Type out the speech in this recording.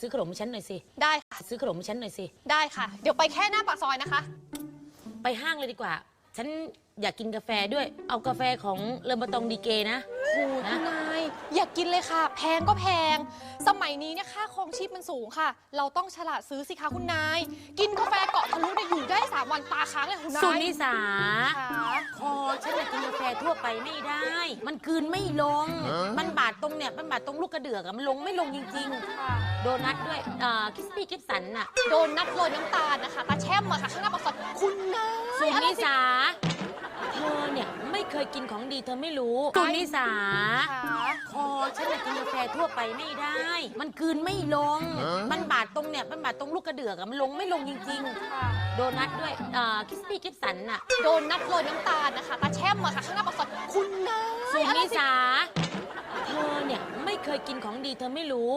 ซื้อขนมให้ฉันหน่อยสิ ได้ค่ะ ซื้อขนมให้ฉันหน่อยสิ ได้ค่ะ เดี๋ยวไปแค่หน้าปากซอยนะคะ ไปห้างเลยดีกว่า ฉันอยากกินกาแฟด้วย เอากาแฟของเลอมาตองดีเกนะ โอ้ยนะ คุณนายอยากกินเลยค่ะ แพงก็แพง สมัยนี้เนี่ยค่าครองชีพมันสูงค่ะ เราต้องฉลาดซื้อสิคะคุณนาย กินกาแฟเกาะทะลุเนี่ยอยู่ได้3วันตาค้างเลยคุณนายสุนิสา ค่ะ คอฉันอยากกินกาแฟทั่วไปไม่ได้ มันกลืนไม่ลง มันบาดต รงเนี่ยมันบาดตรงลูกกระเดือกอะมันลงไม่ลงจริงค่ะๆโดนัทด้วยอ่าคิสปี้กิฟสันน่ะโดนนัดโรยน้ำตาลนะคะตาแช่มอะค่ะข้างหน้าปากซอยคุณนายสุอะไรนิสิสาเธอเนี่ยไม่เคยกินของดีเธอไม่รู้สุนิสาค่ะคอฉันอยากกินกาแฟทั่วไปไม่ได้ มันกลืนไม่ลง มันบาดตรงเนี่ยมันบาดตรงลูกกระเดือกอะมันลงไม่ลงจริงค่ะๆโดนัทด้วยอ่าคิสปี้กิฟสันน่ะโดนนัดโรยน้ำตาลนะคะตาแช่มอะค่ะข้างหน้าปากซอย เคยกินของดีเธอไม่รู้